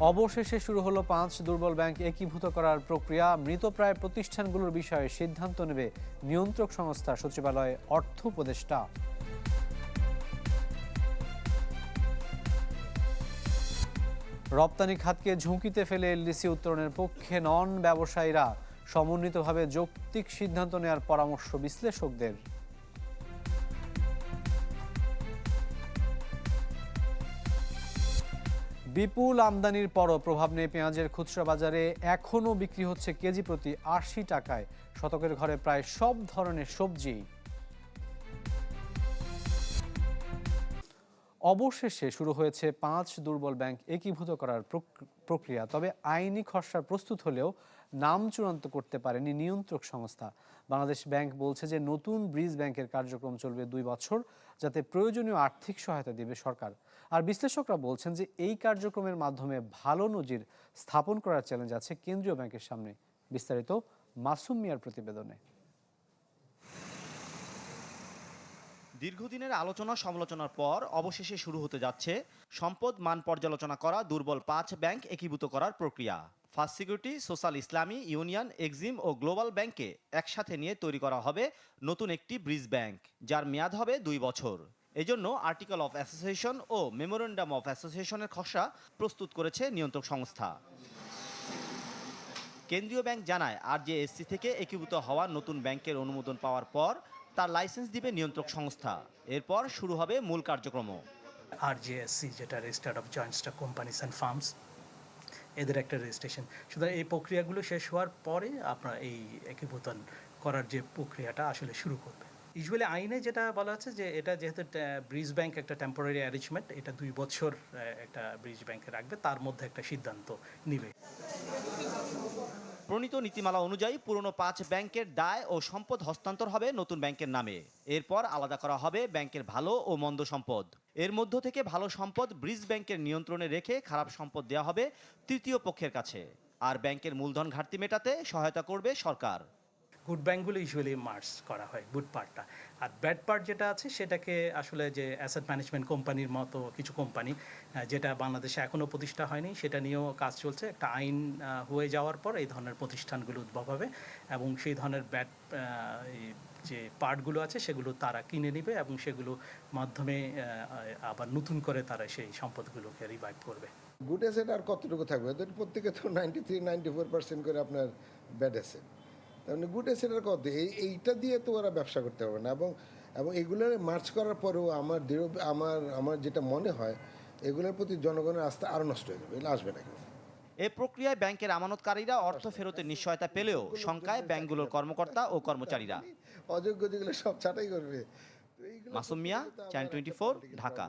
অবশেষে শুরু হলো পাঁচ দুর্বল ব্যাংক একীভূত করার প্রক্রিয়া। মৃতপ্রায় প্রতিষ্ঠানগুলোর বিষয়ে সিদ্ধান্ত নেবে নিয়ন্ত্রক সংস্থা সচিবালয়ে অর্থ উপদেষ্টা। রপ্তানি খাতকে ঝুঁকিতে ফেলে এলডিসি উত্তরণের পক্ষে নন ব্যবসায়ীরা। সমন্বিতভাবে যৌক্তিক সিদ্ধান্ত নেওয়ার পরামর্শ বিশ্লেষকদের। বিপুল আমদানির পরও প্রভাব নেই পেঁয়াজের। খুচরা বাজারে এখনও বিক্রি হচ্ছে কেজি প্রতি আশি টাকায়। শতকের ঘরে প্রায় সব ধরনের সবজি। অবশেষে শুরু হয়েছে পাঁচ দুর্বল ব্যাংক একীভূত করার প্রক- প্রক্রিয়া, তবে আইনি খসড়া প্রস্তুত হলেও নাম চূড়ান্ত করতে পারেনি নিয়ন্ত্রক সংস্থা। বাংলাদেশ ব্যাংক বলছে যে নতুন ব্রিজ ব্যাংকের কার্যক্রম চলবে দুই বছর, যাতে প্রয়োজনীয় আর্থিক সহায়তা দেবে সরকার। আর বিশ্লেষকরা বলছেন যে এই কার্যক্রমের মাধ্যমে ভালো নজির স্থাপন করার চ্যালেঞ্জ আছে কেন্দ্রীয় ব্যাংকের সামনে। বিস্তারিত মাসুম মিয়ার প্রতিবেদনে। দীর্ঘদিনের আলোচনা সমালোচনার পর অবশেষে শুরু হতে যাচ্ছে সম্পদ মান পর্যালোচনা করা দুর্বল পাঁচ ব্যাংক একীভূত করার প্রক্রিয়া। First security, social Islami, union, exim ও গ্লোবাল ব্যাংকে একসাথে নিয়ে তৈরি করা হবে নতুন একটি ব্রিজ ব্যাংক, যার মেয়াদ হবে দুই বছর। এজন্য আর্টিকেল অফ অ্যাসোসিয়েশন ও মেমোরেন্ডাম অফ অ্যাসোসিয়েশনের খসড়া প্রস্তুত করেছে নিয়ন্ত্রক সংস্থা। কেন্দ্রীয় ব্যাংক জানায় আরজেএসসি থেকে একীভূত হওয়া নতুন ব্যাংকের অনুমোদন পাওয়ার পর তার লাইসেন্স দিবে নিয়ন্ত্রক সংস্থা। এরপর শুরু হবে মূল কার্যক্রম আরজিএসসি যেটা registered of joint stock companies and firms এদের একটা রেজিস্ট্রেশন সুতরাং এই প্রক্রিয়াগুলো শেষ হওয়ার পরে আপনার এই একীভূতন করার যে প্রক্রিয়াটা আসলে শুরু করবে। ইউজুয়ালি আইনে যেটা বলা আছে যে এটা যেহেতু ব্রিজ ব্যাংক একটা টেম্পোরারি অ্যারেঞ্জমেন্ট এটা দুই বছর একটা ব্রিজ ব্যাংকে রাখবে, তার মধ্যে একটা সিদ্ধান্ত নিবে। প্রণীত নীতিমালা অনুযায়ী পুরনো পাঁচ ব্যাংকের দায় ও সম্পদ হস্তান্তর হবে নতুন ব্যাংকের নামে। এরপর আলাদা করা হবে ব্যাংকের ভালো ও মন্দ সম্পদ। এর মধ্য থেকে ভালো সম্পদ ব্রিজ ব্যাংকের নিয়ন্ত্রণে রেখে খারাপ সম্পদ দেওয়া হবে তৃতীয় পক্ষের কাছে। আর ব্যাংকের মূলধন ঘাটতি মেটাতে সহায়তা করবে সরকার। গুড ব্যাংকগুলো ইউজুয়ালি মার্চ করা হয় গুড পার্টটা আর ব্যাড পার্ট যেটা আছে, সেটাকে আসলে যে অ্যাসেট ম্যানেজমেন্ট কোম্পানির মতো কিছু কোম্পানি যেটা বাংলাদেশে এখনও প্রতিষ্ঠা হয়নি, সেটা নিয়েও কাজ চলছে। একটা আইন হয়ে যাওয়ার পর এই ধরনের প্রতিষ্ঠানগুলো উদ্ভব হবে এবং সেই ধরনের ব্যাড যে পার্টগুলো আছে, সেগুলো তারা কিনে নেবে এবং সেগুলো মাধ্যমে আবার নতুন করে তারা সেই সম্পদগুলোকে রিভাইভ করবে। গুড অ্যাসেট আর কতটুকু থাকবে? প্রত্যেকে তো ninety three ninety four percent করে আপনার ব্যাড অ্যাসেট মানে গুড অ্যাসেটের কত এই এইটা দিয়ে তো ওরা ব্যবসা করতে পারবে না। এবং এবং এগুলোর মার্চ করার পরেও আমার দৃঢ় আমার আমার যেটা মনে হয় এগুলোর প্রতি জনগণের আস্থা আরও নষ্ট হয়ে যাবে। এগুলো আসবে না কেউ। এ প্রক্রিয়ায় ব্যাংকের আমানতকারীরা অর্থ ফেরতের নিশ্চয়তা পেলেও শঙ্কায় ব্যাংকগুলোর কর্মকর্তা ও কর্মচারীরা। অযোগ্য যেগুলো সব ছাঁটাই করবে। মাসুম মিয়া, চ্যানেল 24, দিকে ঢাকা।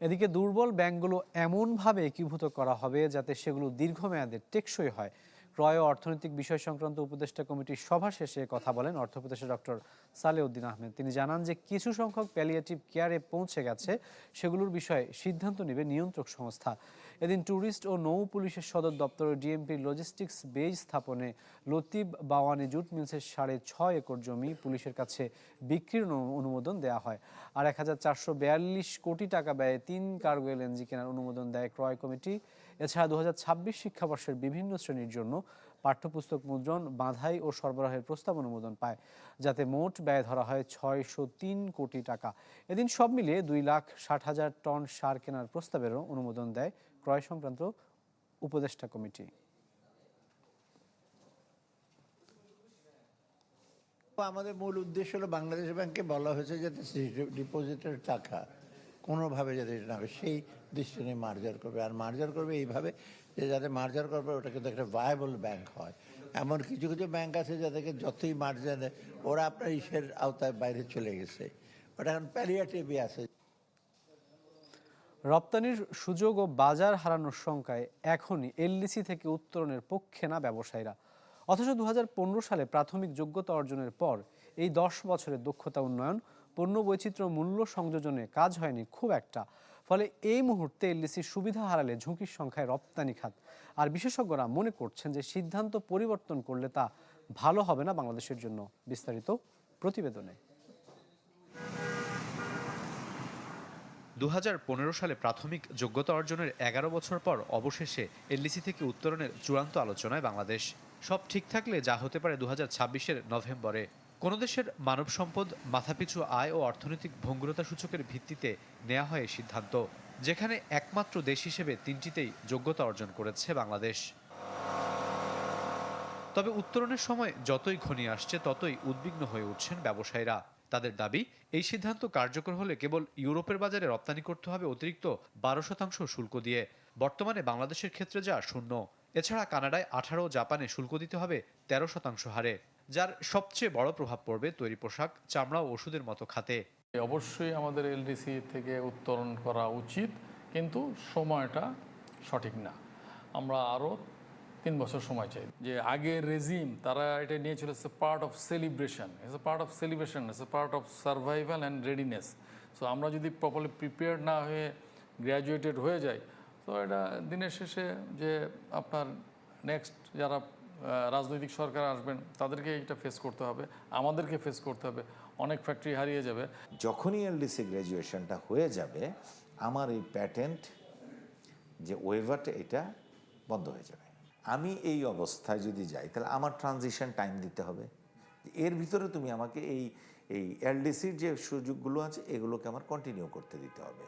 এদিকে দুর্বল ব্যাংকগুলো এমনভাবে একীভূত করা হবে যাতে সেগুলো দীর্ঘমেয়াদে টেকসই হয়। ক্রয় ও অর্থনৈতিক বিষয় সংক্রান্ত উপদেষ্টা কমিটির সভা শেষে কথা বলেন অর্থ উপদেষ্টা ডক্টর সালেউদ্দিন আহমেদ। তিনি জানান যে কিছু সংখ্যক প্যালিয়েটিভ কেয়ারে পৌঁছে গেছে, সেগুলোর বিষয়ে সিদ্ধান্ত নেবে নিয়ন্ত্রক সংস্থা। এদিন ট্যুরিস্ট ও নৌ পুলিশের সদর দপ্তরে ডিএমপির লজিস্টিক্স বেজ স্থাপনে লতিব বাওয়ানি জুট মিলসের সাড়ে ছয় একর জমি পুলিশের কাছে বিক্রির অনুমোদন দেওয়া হয়। আর এক হাজার চারশো বিয়াল্লিশ কোটি টাকা ব্যয়ে তিন কার্গো এলএনজি কেনার অনুমোদন দেয় ক্রয় কমিটি। এছাড়া দু হাজার ছাব্বিশ শিক্ষাবর্ষের বিভিন্ন শ্রেণির জন্য পাঠ্যপুস্তক মুদ্রণ, বাঁধাই ও সরবরাহের প্রস্তাব অনুমোদন পায়, যাতে মোট ব্যয় ধরা হয় ছয়শো তিন কোটি টাকা। এদিন সব মিলিয়ে দুই লাখ ষাট হাজার টন সার কেনার প্রস্তাবেরও অনুমোদন দেয় ক্রয় সংক্রান্ত উপদেষ্টা কমিটি। আমাদের মূল উদ্দেশ্য হলো বাংলাদেশ ব্যাংকে বলা হয়েছে যাতে ডিপোজিটের টাকা কোনোভাবে যাতে এটা না হবে সেই দৃষ্টি নিয়ে মার্জার করবে। আর মার্জার করবে এইভাবে যে যাতে মার্জার করবে ওটা কিন্তু একটা ভায়াবল ব্যাংক হয়। এমন কিছু কিছু ব্যাংক আছে যাদেরকে যতই মার্জারে ওরা আপনার ইসের আওতায় বাইরে চলে গেছে। ওটা এখন প্যালিয়াটিভই আছে। রপ্তানির সুযোগ ও বাজার হারানোর শঙ্কায় এখনই এলডিসি থেকে উত্তরণের পক্ষে না ব্যবসায়ীরা। অথচ দু হাজার পনেরো সালে প্রাথমিক যোগ্যতা অর্জনের পর এই দশ বছরের দক্ষতা উন্নয়ন পণ্য বৈচিত্র্য মূল্য সংযোজনে কাজ হয়নি খুব একটা। ফলে এই মুহূর্তে এলডিসির সুবিধা হারালে ঝুঁকির সংখ্যায় রপ্তানি খাত। আর বিশেষজ্ঞরা মনে করছেন যে সিদ্ধান্ত পরিবর্তন করলে তা ভালো হবে না বাংলাদেশের জন্য। বিস্তারিত প্রতিবেদনে। দু হাজার পনেরো সালে প্রাথমিক যোগ্যতা অর্জনের এগারো বছর পর অবশেষে এলডিসি থেকে উত্তরণের চূড়ান্ত আলোচনায় বাংলাদেশ। সব ঠিক থাকলে যা হতে পারে দু হাজার নভেম্বরে। কোনো দেশের মানব সম্পদ, মাথাপিছু আয় ও অর্থনৈতিক ভঙ্গুরতা সূচকের ভিত্তিতে নেওয়া হয় সিদ্ধান্ত, যেখানে একমাত্র দেশ হিসেবে তিনটিতেই যোগ্যতা অর্জন করেছে বাংলাদেশ। তবে উত্তরণের সময় যতই ঘনিয়ে আসছে, ততই উদ্বিগ্ন হয়ে উঠছেন ব্যবসায়ীরা। তাদের দাবি, এই সিদ্ধান্ত কার্যকর হলে কেবল ইউরোপের বাজারে রপ্তানি করতে হবে অতিরিক্ত বারো শতাংশ শুল্ক দিয়ে। বর্তমানে বাংলাদেশের ক্ষেত্রে যা শূন্য, এছাড়া কানাডায় আঠারো, জাপানে শুল্ক দিতে হবে তেরো শতাংশ হারে। যার সবচেয়ে বড় প্রভাব পড়বে তৈরি পোশাক, চামড়া ওষুধের মতো খাতে। অবশ্যই আমাদের এলডিসি থেকে উত্তরণ করা উচিত, কিন্তু সময়টা সঠিক না। আমরা আরও তিন বছর সময় চাই। যে আগের রেজিম, তারা এটা নিয়েছিল as a part of celebration as a part of celebration as a part of survival and readiness so আমরা যদি প্রপারলি প্রিপেয়ার্ড না হয়ে গ্র্যাজুয়েটেড হয়ে যাই, তো এটা দিনের শেষে যে আপনার নেক্সট যারা রাজনৈতিক সরকার আসবেন, তাদেরকে এটা ফেস করতে হবে, আমাদেরকে ফেস করতে হবে। অনেক ফ্যাক্টরি হারিয়ে যাবে। যখনই এলডিসি গ্র্যাজুয়েশনটা হয়ে যাবে, আমার এই প্যাটেন্ট যে ওয়েভারটা এটা বন্ধ হয়ে যাবে। আমি এই অবস্থায় যদি যাই, তাহলে আমার ট্রানজিশন টাইম দিতে হবে। এর ভিতরে তুমি আমাকে এই এই এলডিসির যে সুযোগগুলো আছে, এগুলোকে আমার কন্টিনিউ করতে দিতে হবে।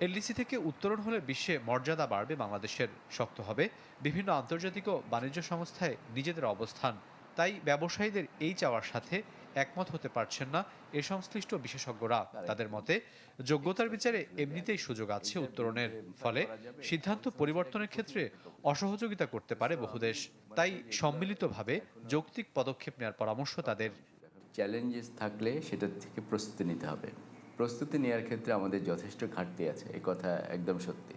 এলডিসি থেকে উত্তরণ হলে বিশ্বে মর্যাদা বাড়বে, বাংলাদেশের শক্ত হবে। বিভিন্ন আন্তর্জাতিক বাণিজ্য সংস্থায় নিজেদের অবস্থান। তাই ব্যবসায়ীদের এই চাওয়ার সাথে একমত হতে পারছেন না এ সংশ্লিষ্ট বিশেষজ্ঞরা। তাদের মতে, যোগ্যতার বিচারে এমনিতেই সুযোগ আছে উত্তরণের। ফলে সিদ্ধান্ত পরিবর্তনের ক্ষেত্রে অসহযোগিতা করতে পারে বহু দেশ। তাই সম্মিলিতভাবে যৌক্তিক পদক্ষেপ নেওয়ার পরামর্শ তাদের। চ্যালেঞ্জেস থাকলে সেটা থেকে প্রস্তুতি নিতে হবে। প্রস্তুতি নেওয়ার ক্ষেত্রে আমাদের যথেষ্ট ঘাটতি আছে, এই কথা একদম সত্যি।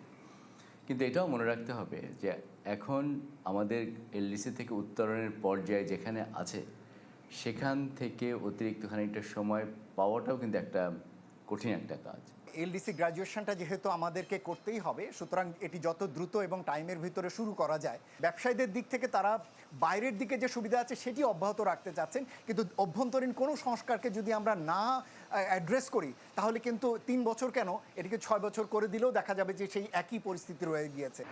কিন্তু এটাও মনে রাখতে হবে যে এখন আমাদের এলডিসি থেকে উত্তরণের পর্যায়ে যেখানে আছে, সেখান থেকে অতিরিক্ত খানিকটা সময় পাওয়াটাও কিন্তু একটা কঠিন একটা কাজ। এলডিসি গ্র্যাজুয়েশনটা যেহেতু আমাদেরকে করতেই হবে, সুতরাং এটি যত দ্রুত এবং টাইমের ভিতরে শুরু করা যায়, ব্যবসায়ীদের দিক থেকে তারা বাইরের দিকে যে সুবিধা আছে সেটি অব্যাহত রাখতে চাচ্ছেন, কিন্তু অভ্যন্তরীণ কোনো সংস্কারকে যদি আমরা না অ্যাড্রেস করি তাহলে কিন্তু তিন বছর কেন? এটিকে ছয় বছর করে দিলেও দেখা যাবে যে সেই একই পরিস্থিতি রয়ে গিয়েছে।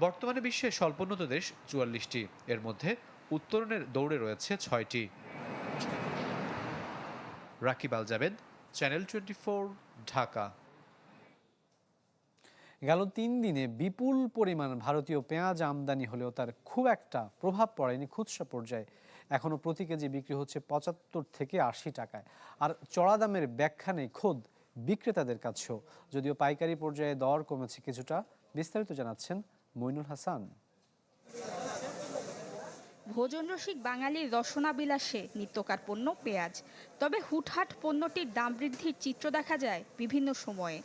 বর্তমানে বিশ্বে স্বল্পোন্নত দেশ চুয়াল্লিশটি। এর মধ্যে উত্তরণের দৌড়ে রয়েছে ছয়টি। Rakib Al Jabed channel twenty Dhaka. গেল তিন দিনে বিপুল পরিমাণ ভারতীয় পেঁয়াজ আমদানি হলেও তার খুব একটা প্রভাব পড়েনি খুচরা পর্যায়ে। এখনও প্রতি কেজি বিক্রি হচ্ছে পঁচাত্তর থেকে আশি টাকায়। আর চড়া দামের ব্যাখ্যা নেই খোদ বিক্রেতাদের কাছেও। যদিও পাইকারি পর্যায়ে দর কমেছে কিছুটা, বিস্তারিত জানাচ্ছেন মইনুল হাসান। ভোজনরসিক বাঙালির রসনাবিলাসে নিত্যকার পণ্য পেঁয়াজ। তবে হুটহাট পণ্যটির দাম বৃদ্ধির চিত্র দেখা যায় বিভিন্ন সময়ে।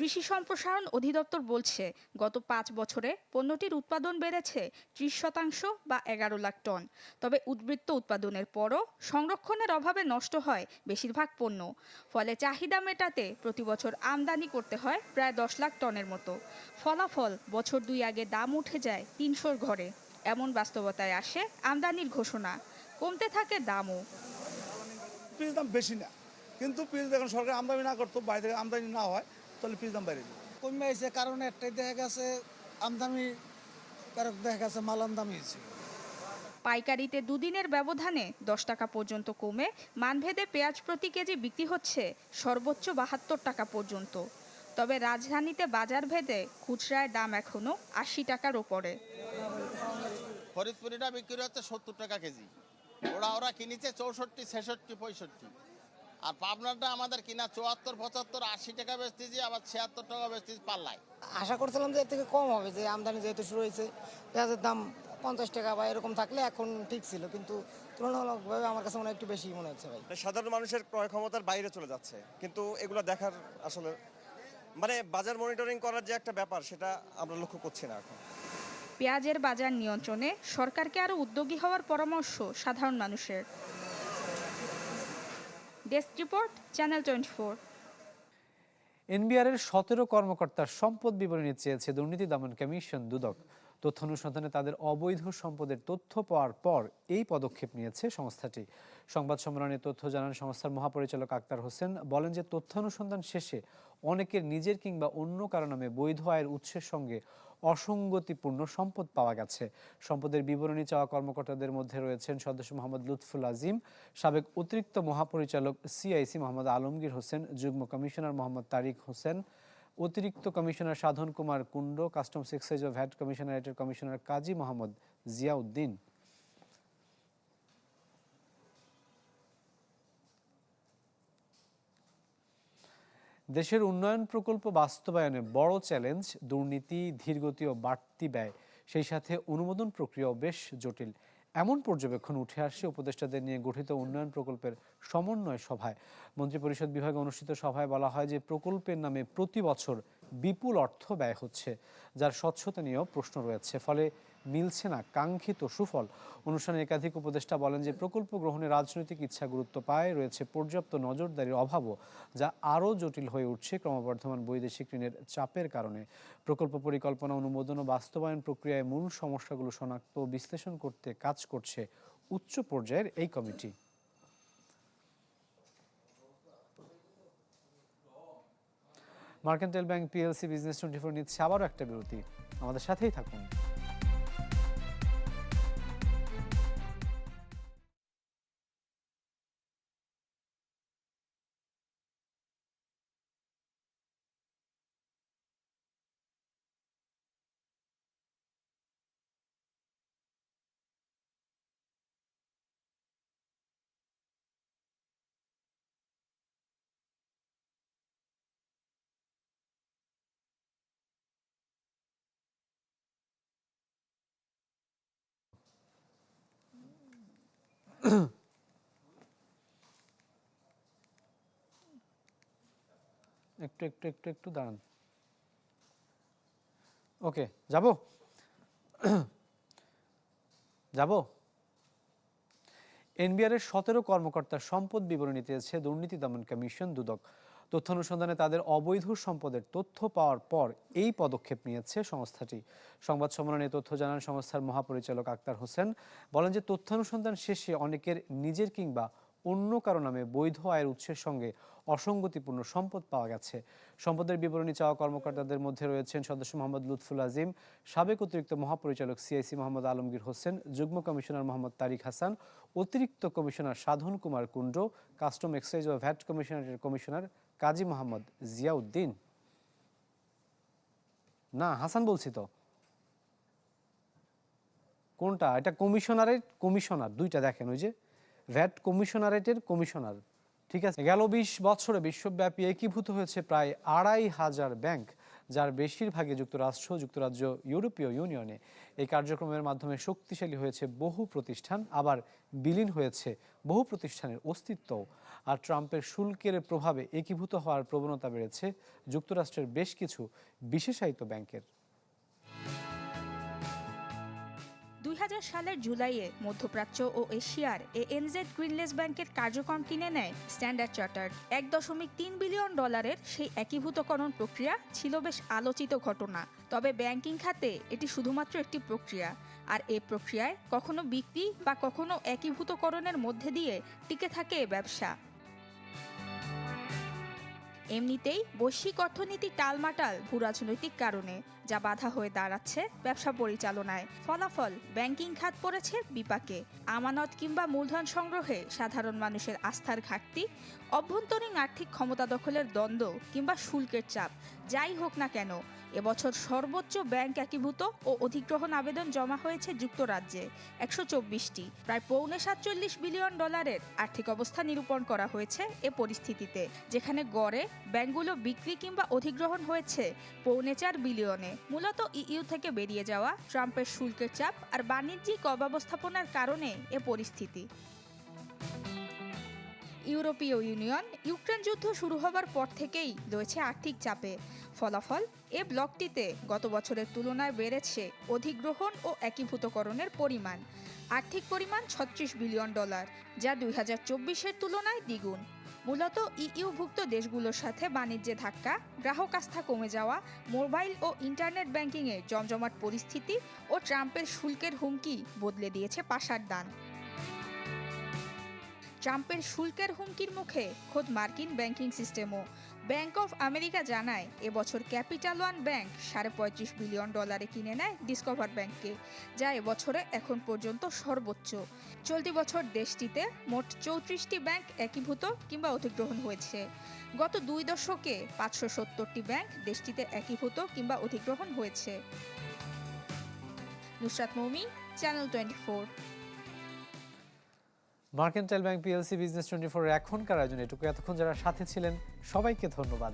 কৃষি সম্প্রসারণ অধিদপ্তর বলছে, গত পাঁচ বছরে পণ্যটির উৎপাদন বেড়েছে ত্রিশ শতাংশ বা এগারো লাখ টন। তবে উদ্বৃত্ত উৎপাদনের পরও সংরক্ষণের অভাবে নষ্ট হয় বেশিরভাগ পণ্য। ফলে চাহিদা মেটাতে প্রতি বছর আমদানি করতে হয় প্রায় দশ লাখ টনের মতো। ফলাফল বছর দুই আগে দাম উঠে যায় তিনশোর ঘরে। এমন বাস্তবতায় আসে আমদানির ঘোষণা। কমতে থাকে দামও। দাম বেশি না। কিন্তু পিস দেখুন, সরকার আমদানি না করতো বাইরে থেকে আমদানি না হয়। তাহলে পিস দাম বাইরে কমে আইছে কারণ একটাই দেখা গেছে আমদামি কারক দেখা গেছে মাল আমদামি হয়েছে। পাইকারিতে দুদিনের ব্যবধানে দশ টাকা পর্যন্ত কমে মানভেদে পেঁয়াজ প্রতি কেজি বিক্রি হচ্ছে সর্বোচ্চ বাহাত্তর টাকা পর্যন্ত। তবে রাজধানীতে বাজার ভেদে খুচরায় দাম এখনও আশি টাকার ওপরে। ফরিদপুরিটা বিক্রি হচ্ছে সত্তর টাকা কেজি। ওরা ওরা কিনেছে চৌষট্টি ছেষট্টি পঁয়ষট্টি। আর পাবনাটা আমাদের কিনা চুয়াত্তর পঁচাত্তর আশি টাকা বেচতেছি আবার ছিয়াত্তর টাকা বেচতেছি পাল্লায়। আশা করছিলাম যে এর থেকে কম হবে যে আমদানি যেহেতু শুরু হয়েছে পেঁয়াজের দাম পঞ্চাশ টাকা বা এরকম থাকলে এখন ঠিক ছিল কিন্তু তুলনামূলকভাবে আমার কাছে মনে হয় একটু বেশি মনে হচ্ছে ভাই। সাধারণ মানুষের ক্রয় ক্ষমতার বাইরে চলে যাচ্ছে কিন্তু এগুলো দেখার আসলে মানে বাজার মনিটরিং করার যে একটা ব্যাপার সেটা আমরা লক্ষ্য করছি না এখন। পেঁয়াজের বাজার নিয়ন্ত্রণে সরকারকে আরও উদ্যোগী হওয়ার পরামর্শ সাধারণ মানুষের। Desk report, channel twenty four. এনবিআরের সতেরো কর্মকর্তার সম্পদ বিবরণী চেয়েছে দুর্নীতি দমন কমিশন দুদক। তথ্য অনুসন্ধানে তাদের অবৈধ সম্পদের তথ্য পাওয়ার পর এই পদক্ষেপ নিয়েছে সংস্থাটি। সংবাদ সম্মেলনে তথ্য জানান সংস্থার মহাপরিচালক আক্তার হোসেন, বলেন যে তথ্য অনুসন্ধান শেষে অনেকের নিজের কিংবা অন্য কারও নামে বৈধ আয়ের উৎসের সঙ্গে অসঙ্গতিপূর্ণ সম্পদ পাওয়া গেছে। সম্পদের বিবরণী চাওয়া কর্মকর্তাদের মধ্যে রয়েছেন সদস্য মোহাম্মদ লুৎফুল আজিম, সাবেক অতিরিক্ত মহাপরিচালক সিআইসি মোহাম্মদ আলমগীর হোসেন, যুগ্ম কমিশনার মোহাম্মদ তারিক হোসেন, অতিরিক্ত commissioner Sadhan Kumar Kundu, customs excise ও ভ্যাট কমিশনারেটের কমিশনার কাজী মোহাম্মদ জিয়াউদ্দিন। দেশের উন্নয়ন প্রকল্প বাস্তবায়নে বড় চ্যালেঞ্জ, দুর্নীতি, ধীরগতি ও বাড়তি ব্যয়, সেই সাথে অনুমোদন প্রক্রিয়াও বেশ জটিল। এমন পর্যবেক্ষণ উঠে আসছে উপদেষ্টাদের নিয়ে গঠিত উন্নয়ন প্রকল্পের সমন্বয় সভায়। মন্ত্রিপরিষদ বিভাগে অনুষ্ঠিত সভায় বলা হয় যে, প্রকল্পের নামে প্রতি বছর বিপুল অর্থ ব্যয় হচ্ছে, যার স্বচ্ছতা নিয়েও প্রশ্ন রয়েছে। ফলে মিলছে না, কাঙ্ক্ষিত সুফল। অনুষ্ঠানে একাধিক উপদেষ্টা বলেন যে, প্রকল্প গ্রহণে রাজনৈতিক ইচ্ছা গুরুত্ব পায়, রয়েছে পর্যাপ্ত নজরদারির অভাবও, যা আরও জটিল হয়ে উঠছে ক্রমবর্ধমান বৈদেশিক ঋণের চাপের কারণে। প্রকল্প পরিকল্পনা অনুমোদন ও বাস্তবায়ন প্রক্রিয়ায় মূল সমস্যাগুলো শনাক্ত ও বিশ্লেষণ করতে কাজ করছে উচ্চ পর্যায়ের এই committee. Mercantile bank PLC business twenty four নিচ্ছে আবারও একটা বিরতি। আমাদের সাথেই থাকুন। একটু একটু একটু একটু দাঁড়ান। ওকে, যাব? যাব? এনবিআর এর সতেরো কর্মকর্তার সম্পদ বিবরণী চেয়েছে দুর্নীতি দমন কমিশন দুদক। তথ্য অনুসন্ধানে তাদের অবৈধ সম্পদের তথ্য পাওয়ার পর এই পদক্ষেপ নিয়েছে সংস্থাটি। সংবাদ সম্মেলনে তথ্য জানান সংস্থার মহাপরিচালক আক্তার হোসেন। বলেন যে, তথ্য অনুসন্ধান শেষে অনেকের নিজের কিংবা অন্য কারও নামে বৈধ আয়ের উৎসের সঙ্গে অসঙ্গতিপূর্ণ সম্পদ পাওয়া গেছে। সম্পদের বিবরণী চাওয়া কর্মকর্তাদের মধ্যে রয়েছেন সদস্য মোহাম্মদ লুৎফুল আজিম, সাবেক অতিরিক্ত মহাপরিচালক সিআইসি মোহাম্মদ আলমগীর হোসেন, যুগ্ম কমিশনার মোহাম্মদ তারিক হাসান, অতিরিক্ত commissioner Sadhan Kumar Kundu, custom excise ও ভ্যাট কমিশনারের কমিশনার কাজী মোহাম্মদ জিয়াউদ্দিন? না, হাসান বলছি তো। কোনটা? এটা কমিশনারেট, কমিশনার, দুইটা দেখেন, ওই যে ভ্যাট কমিশনারেটের কমিশনার। ঠিক আছে? গেল বিশ বছরে বিশ্বব্যাপী একীভূত হয়েছে প্রায় আড়াই হাজার ব্যাংক। যার বেশিরভাগই যুক্তরাষ্ট্র, যুক্তরাজ্য, ইউরোপীয় ইউনিয়নে। এই কার্যক্রমের মাধ্যমে শক্তিশালী হয়েছে বহু প্রতিষ্ঠান, আবার বিলীন হয়েছে বহু প্রতিষ্ঠানের অস্তিত্ব আর ট্রাম্পের শুল্কের প্রভাবে একীভূত হওয়ার প্রবণতা বেড়েছে যুক্তরাষ্ট্রের বেশ কিছু বিশেষায়িত ব্যাংকের। সালের জুলাইয়ে মধ্যপ্রাচ্য ও এশিয়ার এএনজেড গ্রিনলেস ব্যাংকের কার্যক্রম কিনে নেয় স্ট্যান্ডার্ড চার্টার্ড এক দশমিক তিন বিলিয়ন ডলারের সেই একীভূতকরণ প্রক্রিয়া ছিল বেশ আলোচিত ঘটনা। তবে ব্যাংকিং খাতে এটি শুধুমাত্র একটি প্রক্রিয়া। আর এই প্রক্রিয়ায় কখনো বিক্রি বা কখনো একীভূতকরণের মধ্যে দিয়ে টিকে থাকে ব্যবসা। এমনিতেই বৈশ্বিক অর্থনীতি টালমাটাল ভূরাজনৈতিক কারণে। যা বাধা হয়ে দাঁড়াচ্ছে ব্যবসা পরিচালনায়। ফলাফল, ব্যাংকিং খাত পড়েছে বিপাকে। আমানত কিংবা মূলধন সংগ্রহে সাধারণ মানুষের আস্থার ঘাটতি, অভ্যন্তরীণ আর্থিক ক্ষমতা দখলের দ্বন্দ্ব কিংবা শুল্কের চাপ, যাই হোক না কেন, এবছর সর্বোচ্চ ব্যাংক একীভূত ও অধিগ্রহণ আবেদন জমা হয়েছে যুক্তরাজ্যে, একশো চব্বিশটি। প্রায় পৌনে সাতচল্লিশ বিলিয়ন ডলারের আর্থিক অবস্থা নিরূপণ করা হয়েছে এ পরিস্থিতিতে, যেখানে গড়ে ব্যাংকগুলো বিক্রি কিংবা অধিগ্রহণ হয়েছে পৌনে চার বিলিয়নে। মূলত ইইউ থেকে বেরিয়ে যাওয়া, ট্রাম্পের শুল্কের চাপ আর বাণিজ্যিক অব্যবস্থাপনার কারণে এ পরিস্থিতি। ইউরোপীয় ইউনিয়ন, ইউক্রেন যুদ্ধ শুরু হবার পর থেকেই রয়েছে আর্থিক চাপে। ফলাফল, এ ব্লকটিতে গত বছরের তুলনায় বেড়েছে অধিগ্রহণ ও একীভূতকরণের পরিমাণ। আর্থিক পরিমাণ ছত্রিশ বিলিয়ন ডলার, যা দুই হাজার চব্বিশের তুলনায় দ্বিগুণ। মূলত ইইউভুক্ত দেশগুলোর সাথে বাণিজ্যে ধাক্কা, গ্রাহক আস্থা কমে যাওয়া, মোবাইল ও ইন্টারনেট ব্যাংকিংয়ে জমজমাট পরিস্থিতি ও ট্রাম্পের শুল্কের হুমকি বদলে দিয়েছে পাশার দান। ট্রাম্পের শুল্কের হুমকির মুখে খোদ মার্কিন ব্যাংকিং সিস্টেমও ব্যাংক অফ আমেরিকা জানায়, এবছর ক্যাপিটাল ওয়ান ব্যাংক সাড়ে পঁয়ত্রিশ বিলিয়ন ডলারে কিনে নেয় ডিসকভার ব্যাংককে, যা এবছরে এখন পর্যন্ত সর্বোচ্চ। চলতি বছর দেশটিতে মোট চৌত্রিশটি ব্যাংক একীভূত কিংবা অধিগ্রহণ হয়েছে। গত দুই দশকে পাঁচশো সত্তরটি ব্যাংক দেশটিতে একীভূত কিংবা অধিগ্রহণ হয়েছে। Nusrat Moumi, channel twenty four mercantile bank PLC business twenty four এখনকার আয়োজন, এটুকু এতক্ষণ যারা সাথে ছিলেন সবাইকে ধন্যবাদ।